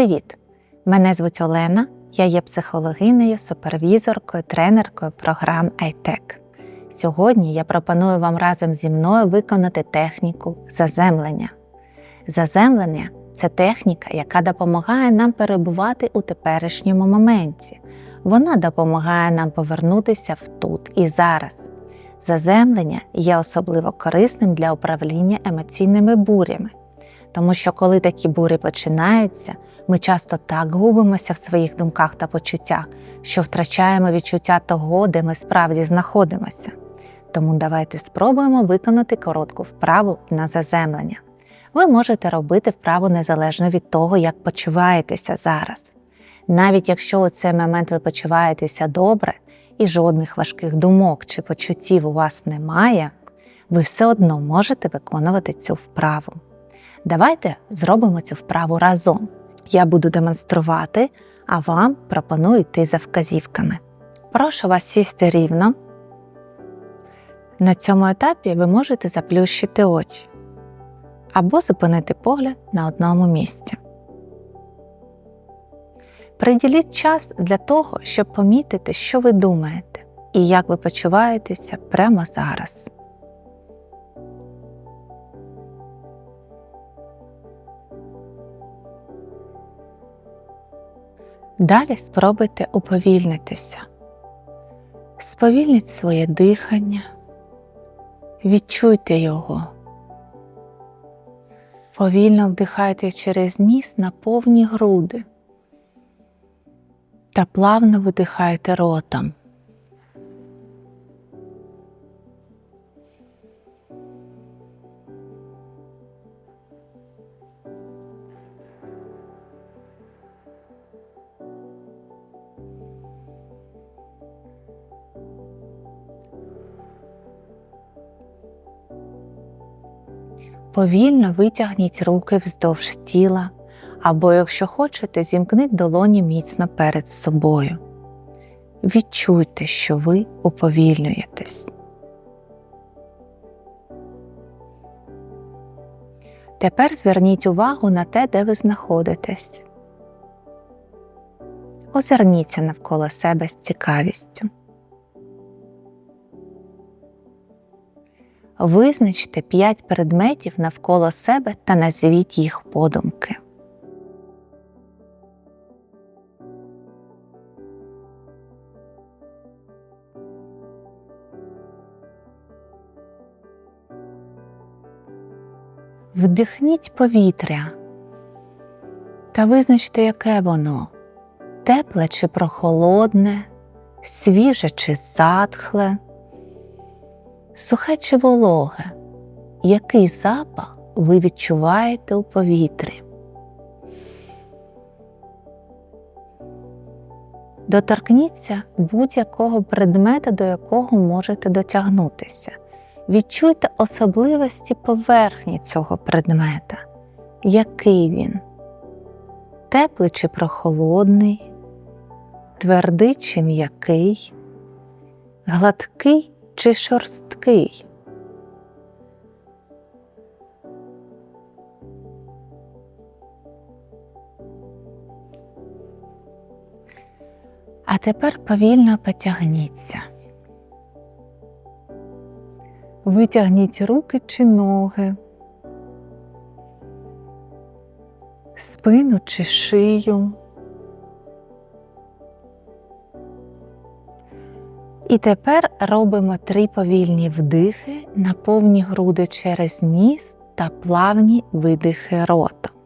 Привіт! Мене звуть Олена, я є психологинею, супервізоркою, тренеркою програм iTech. Сьогодні я пропоную вам разом зі мною виконати техніку заземлення. Заземлення це техніка, яка допомагає нам перебувати у теперішньому моменті. Вона допомагає нам повернутися в тут і зараз. Заземлення є особливо корисним для управління емоційними бурями. Тому що коли такі бурі починаються, ми часто так губимося в своїх думках та почуттях, що втрачаємо відчуття того, де ми справді знаходимося. Тому давайте спробуємо виконати коротку вправу на заземлення. Ви можете робити вправу незалежно від того, як почуваєтеся зараз. Навіть якщо у цей момент ви почуваєтеся добре і жодних важких думок чи почуттів у вас немає, ви все одно можете виконувати цю вправу. Давайте зробимо цю вправу разом. Я буду демонструвати, а вам пропоную йти за вказівками. Прошу вас сісти рівно. На цьому етапі ви можете заплющити очі або зупинити погляд на одному місці. Приділіть час для того, щоб помітити, що ви думаєте і як ви почуваєтеся прямо зараз. Далі спробуйте уповільнитися. Сповільніть своє дихання, відчуйте його. Повільно вдихайте через ніс на повні груди та плавно видихайте ротом. Повільно витягніть руки вздовж тіла, або, якщо хочете, зімкніть долоні міцно перед собою. Відчуйте, що ви уповільнюєтесь. Тепер зверніть увагу на те, де ви знаходитесь. Озирніться навколо себе з цікавістю. Визначте 5 предметів навколо себе та назвіть їх подумки. Вдихніть повітря та визначте, яке воно тепле чи прохолодне, свіже чи затхле сухе чи вологе, який запах ви відчуваєте у повітрі. Доторкніться будь-якого предмета, до якого можете дотягнутися. Відчуйте особливості поверхні цього предмета. Який він? Теплий чи прохолодний, твердий чи м'який, гладкий чи шорсткий. А тепер повільно потягніться. Витягніть руки чи ноги, спину чи шию. І тепер робимо три повільні вдихи на повні груди через ніс та плавні видихи ротом.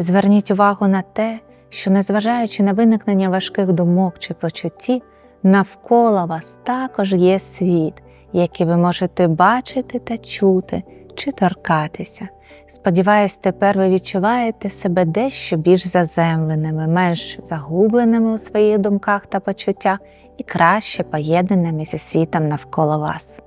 Зверніть увагу на те, що, незважаючи на виникнення важких думок чи почуттів, навколо вас також є світ, який ви можете бачити та чути чи торкатися. Сподіваюсь, тепер ви відчуваєте себе дещо більш заземленими, менш загубленими у своїх думках та почуттях і краще поєднаними зі світом навколо вас.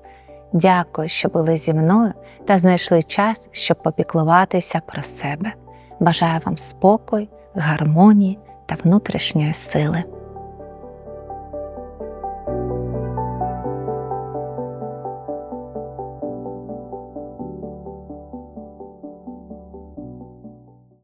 Дякую, що були зі мною та знайшли час, щоб попіклуватися про себе. Бажаю вам спокою, гармонії та внутрішньої сили.